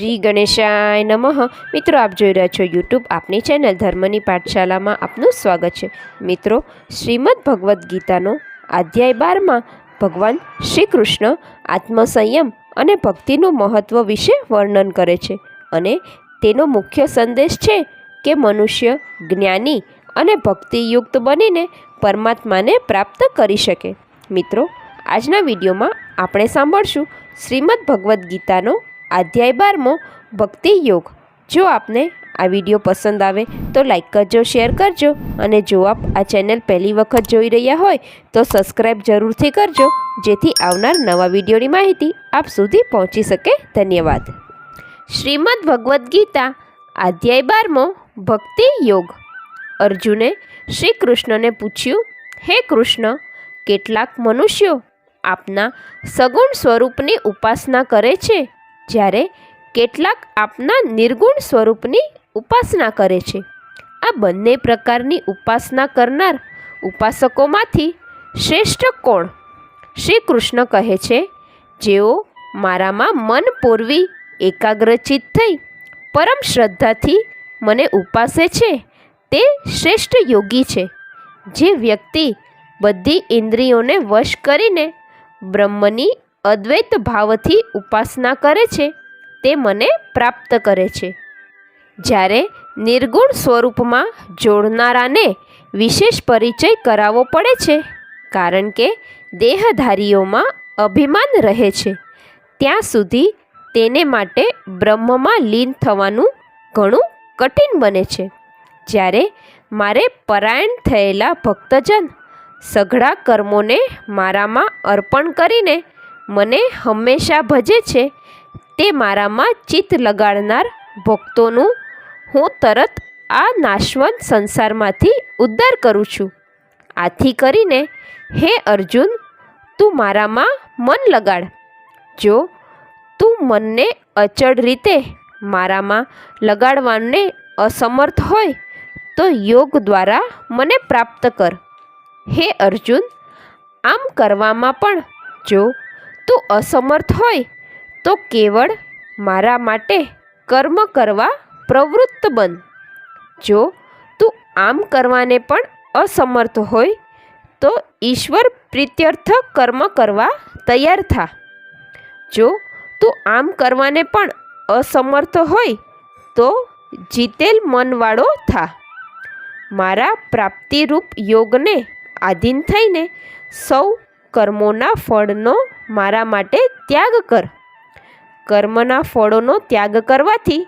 શ્રી ગણેશાય નમઃ. મિત્રો, આપ જોઈ રહ્યા છો યુટ્યુબ આપની ચેનલ ધર્મની પાઠશાલામાં આપનું સ્વાગત છે. મિત્રો, શ્રીમદ ભગવદ્ ગીતાનો અધ્યાય બારમાં ભગવાન શ્રી કૃષ્ણ આત્મસંયમ અને ભક્તિનું મહત્ત્વ વિશે વર્ણન કરે છે અને તેનો મુખ્ય સંદેશ છે કે મનુષ્ય જ્ઞાની અને ભક્તિયુક્ત બનીને પરમાત્માને પ્રાપ્ત કરી શકે. મિત્રો, આજના વિડીયોમાં આપણે સાંભળશું શ્રીમદ ભગવદ્ ગીતાનો અધ્યાય બારમો, ભક્તિ યોગ. જો આપને આ વીડિયો પસંદ આવે તો લાઇક કરજો, શેર કરજો અને જો આપ આ ચેનલ પહેલી વખત જોઈ રહ્યા હોય તો સબસ્ક્રાઈબ જરૂરથી કરજો, જેથી આવનાર નવા વિડીયોની માહિતી આપ સુધી પહોંચી શકે. ધન્યવાદ. શ્રીમદ ભગવદ્ ગીતા, અધ્યાય બારમો, ભક્તિ યોગ. અર્જુને શ્રી કૃષ્ણને પૂછ્યું, હે કૃષ્ણ, કેટલાક મનુષ્યો આપના સગુણ સ્વરૂપની ઉપાસના કરે છે? જ્યારે કેટલાક આપના નિર્ગુણ સ્વરૂપની ઉપાસના કરે છે. આ બંને પ્રકારની ઉપાસના કરનાર ઉપાસકોમાંથી શ્રેષ્ઠ કોણ? શ્રી કૃષ્ણ કહે છે, જેઓ મારામાં મન પૂર્વી એકાગ્રચિત થઈ, પરમ શ્રદ્ધાથી મને ઉપાસે છે, તે શ્રેષ્ઠ યોગી છે. જે વ્યક્તિ બધી ઇન્દ્રિયોને વશ કરીને બ્રહ્મની અદ્વૈત ભાવથી ઉપાસના કરે છે, તે મને પ્રાપ્ત કરે છે. જ્યારે નિર્ગુણ સ્વરૂપમાં જોડનારાને વિશેષ પરિચય કરાવવો પડે છે, કારણ કે દેહધારીઓમાં અભિમાન રહે છે, ત્યાં સુધી તેને માટે બ્રહ્મમાં લીન થવાનું ઘણું કઠિન બને છે. જ્યારે મારે પરાયણ થયેલા ભક્તજન સઘળા કર્મોને મારામાં અર્પણ કરીને મને હંમેશા ભજે છે તે મારામાં ચિત્ત લગાડનાર ભક્તોનું હું તરત આ નાશવંત સંસારમાંથી ઉદ્ધાર કરું છું. આથી કરીને, હે અર્જુન, તું મારામાં મન લગાડ. જો તું મનને અચળ રીતે મારામાં લગાડવાને અસમર્થ હોય, તો યોગ દ્વારા મને પ્રાપ્ત કર. હે અર્જુન, આમ કરવામાં પણ જો તું અસમર્થ હોય તો કેવળ મારા માટે કર્મ કરવા પ્રવૃત્ત બન. જો તું આમ કરવાને પણ અસમર્થ હોય, તો ઈશ્વર પ્રીત્યર્થ કર્મ કરવા તૈયાર થા. જો તું આમ કરવાને પણ અસમર્થ હોય, તો જીતેલ મનવાળો થા. મારા પ્રાપ્તિરૂપ યોગને આધીન થઈને સૌ કર્મોના ફળનો મારા માટે ત્યાગ કર. કર્મના ફળોનો ત્યાગ કરવાથી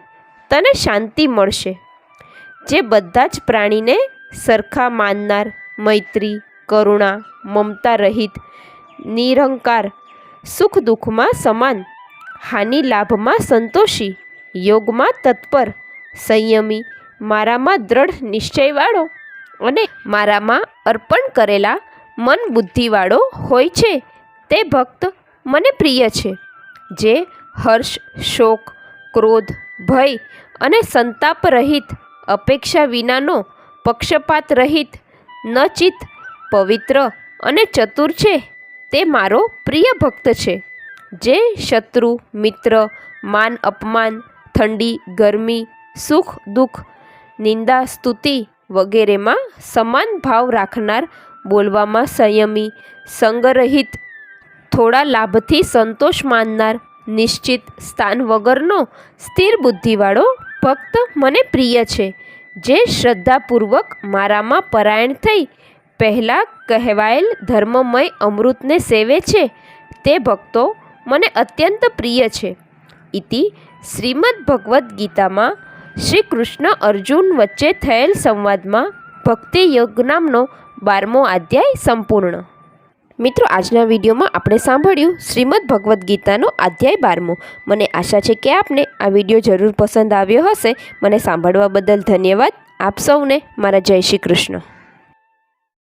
તને શાંતિ મળશે. જે બધા જ પ્રાણીને સરખા માનનાર, મૈત્રી, કરુણા, મમતા રહિત, નિરંકાર, સુખ દુઃખમાં સમાન, હાનિ લાભમાં સંતોષી, યોગમાં તત્પર, સંયમી, મારામાં દ્રઢ નિશ્ચયવાળો અને મારામાં અર્પણ કરેલા મન બુદ્ધિવાળો હોય છે. તે ભક્ત મને પ્રિય છે, જે હર્ષ, શોક, ક્રોધ, ભય અને સંતાપ રહિત, અપેક્ષા વિનાનો પક્ષપાત રહિત, નચિત, પવિત્ર અને ચતુર છે. તે મારો પ્રિય ભક્ત છે, જે શત્રુ, મિત્ર, માન, અપમાન, ઠંડી, ગરમી, સુખ, દુઃખ, નિંદા, સ્તુતિ વગેરેમાં સમાન ભાવ રાખનાર બોલવામાં સંયમી, સંગરહિત થોડા લાભથી સંતોષ માનનાર, નિશ્ચિત સ્થાન વગરનો સ્થિર બુદ્ધિવાળો ભક્ત મને પ્રિય છે, જે શ્રદ્ધાપૂર્વક મારામાં પરાયણ થઈ પહેલાં કહેવાયેલ ધર્મમય અમૃતને સેવે છે, તે ભક્તો મને અત્યંત પ્રિય છે. ઇતિ શ્રીમદ ભગવદ્ ગીતામાં શ્રી કૃષ્ણ અર્જુન વચ્ચે થયેલ સંવાદમાં ભક્તિ યોગ નામનો બારમો અધ્યાય સંપૂર્ણ મિત્રો, આજના વિડીયોમાં આપણે સાંભળ્યું શ્રીમદ ભગવદ્ ગીતાનો અધ્યાય બારમો. મને આશા છે કે આપને આ વીડિયો જરૂર પસંદ આવ્યો હશે. મને સાંભળવા બદલ ધન્યવાદ. આપ સૌને મારા જય શ્રી કૃષ્ણ.